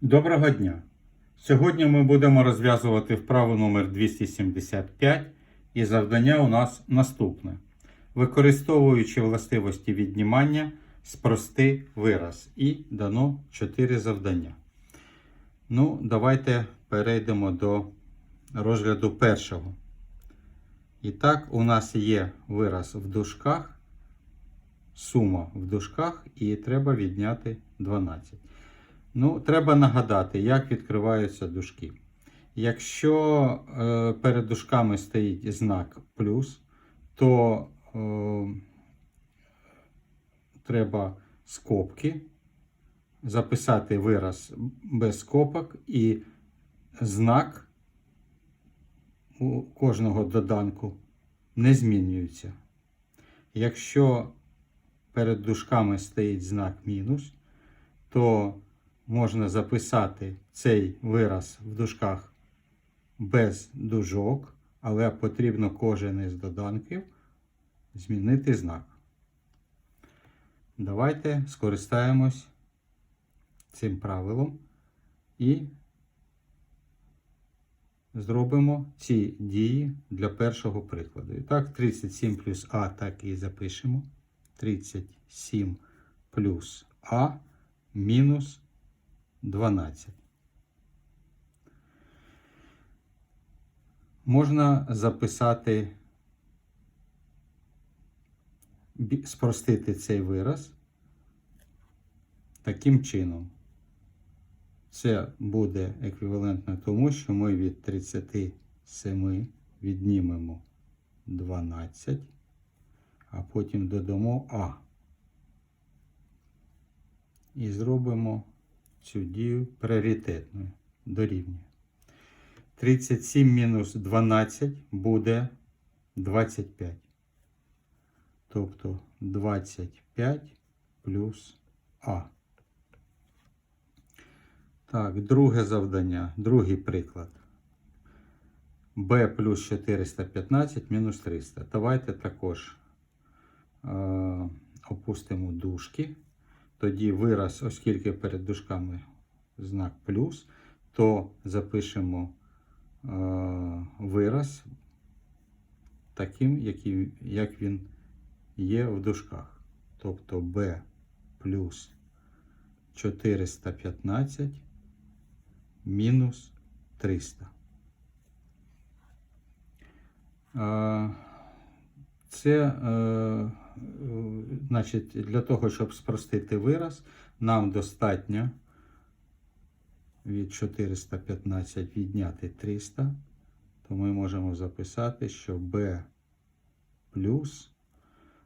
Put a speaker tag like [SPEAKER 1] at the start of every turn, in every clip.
[SPEAKER 1] Доброго дня! Сьогодні ми будемо розв'язувати вправу номер 275 і завдання у нас наступне. Використовуючи властивості віднімання, спрости вираз. І дано 4 завдання. Ну, давайте перейдемо до розгляду першого. І так, у нас є вираз в дужках, сума в дужках, і треба відняти 12. Ну, треба нагадати, як відкриваються дужки. Якщо е, перед дужками стоїть знак плюс, то е, треба скобки, записати вираз без скобок і знак у кожного доданку не змінюється. Якщо перед дужками стоїть знак мінус, то можна записати цей вираз в дужках без дужок, але потрібно кожен із доданків змінити знак. Давайте скористаємось цим правилом і зробимо ці дії для першого прикладу. І так, 37 плюс А так і запишемо. 37 плюс А мінус 12. Можна записати, спростити цей вираз таким чином. Це буде еквівалентно тому, що ми від 37 віднімемо 12, а потім додамо А. І зробимо цю дію пріоритетною дорівнює. 37 мінус 12 буде 25. Тобто 25 плюс А. Так, друге завдання, другий приклад. b плюс 415 мінус 300. Давайте також е, опустимо дужки. Тоді вираз, оскільки перед дужками знак плюс, то запишемо е, вираз таким, який, як він є в дужках. Тобто b плюс 415 мінус 300. Е, Це, е, значить, для того, щоб спростити вираз, нам достатньо від 415 відняти 300, то ми можемо записати, що b плюс,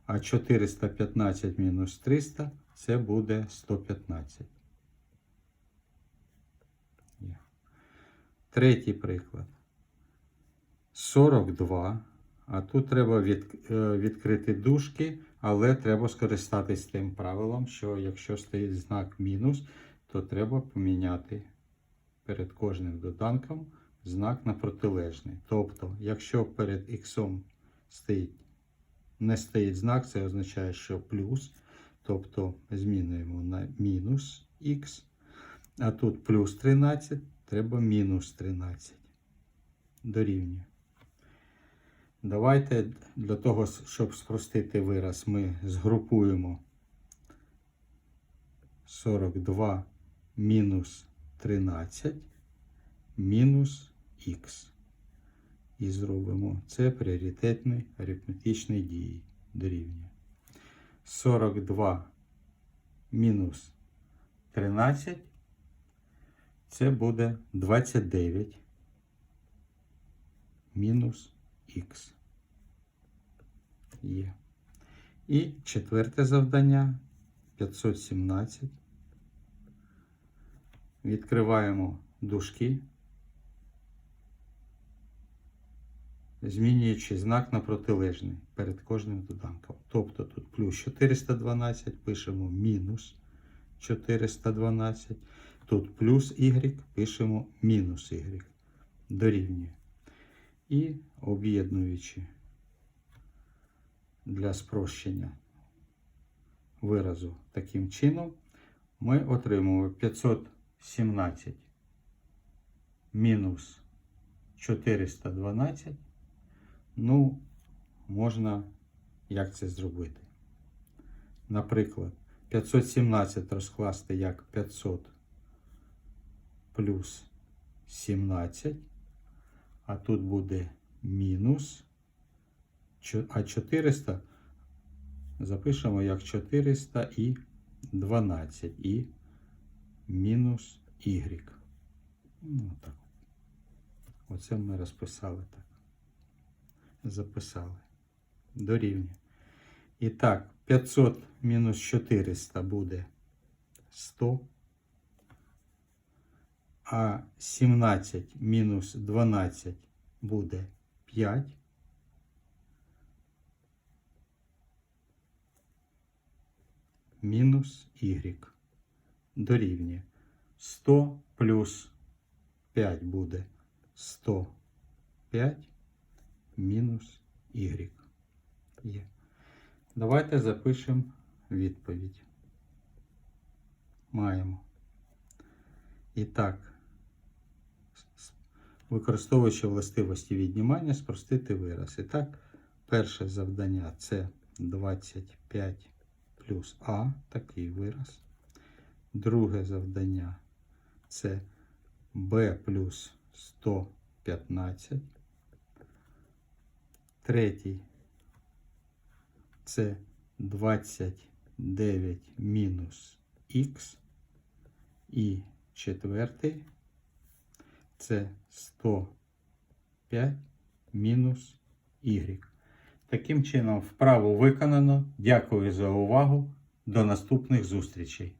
[SPEAKER 1] а 415 мінус 300 це буде 115. Третій приклад. 42. А тут треба від, е, відкрити дужки, але треба скористатись тим правилом, що якщо стоїть знак мінус, то треба поміняти перед кожним доданком знак на протилежний. Тобто, якщо перед х стоїть, не стоїть знак, це означає, що плюс. Тобто змінюємо на мінус х. А тут плюс 13, треба мінус 13. Дорівнює. Давайте для того, щоб спростити вираз, ми згрупуємо 42 мінус 13 мінус х. І зробимо це пріоритетної арифметичної дії дорівнює. 42 мінус 13 це буде 29 мінус х. Є. І четверте завдання 517. Відкриваємо дужки, змінюючи знак на протилежний перед кожним доданком. Тобто тут плюс 412 пишемо мінус 412. Тут плюс y пишемо мінус y. Дорівнює. І об'єднуючи для спрощення виразу таким чином, ми отримуємо 500 17 мінус 412. Ну, можна як це зробити. Наприклад, 517 розкласти як 500 плюс 17, а тут буде мінус, а 400 запишемо як 400 і 12 і мінус y. Ну, так. Оце ми розписали так. Записали. Дорівнює. І так, 500 мінус 400 буде 100. А 17 мінус 12 буде 5. Мінус y дорівнює 100 плюс 5 буде 105 мінус y. Давайте запишемо відповідь. Маємо. І так, використовуючи властивості віднімання, спростити вираз. І так, перше завдання це 25 плюс А, такий вираз. Друге завдання це b плюс 115. Третій це 29 мінус х. І четвертий це 105 мінус y. Таким чином, вправу виконано. Дякую за увагу. До наступних зустрічей.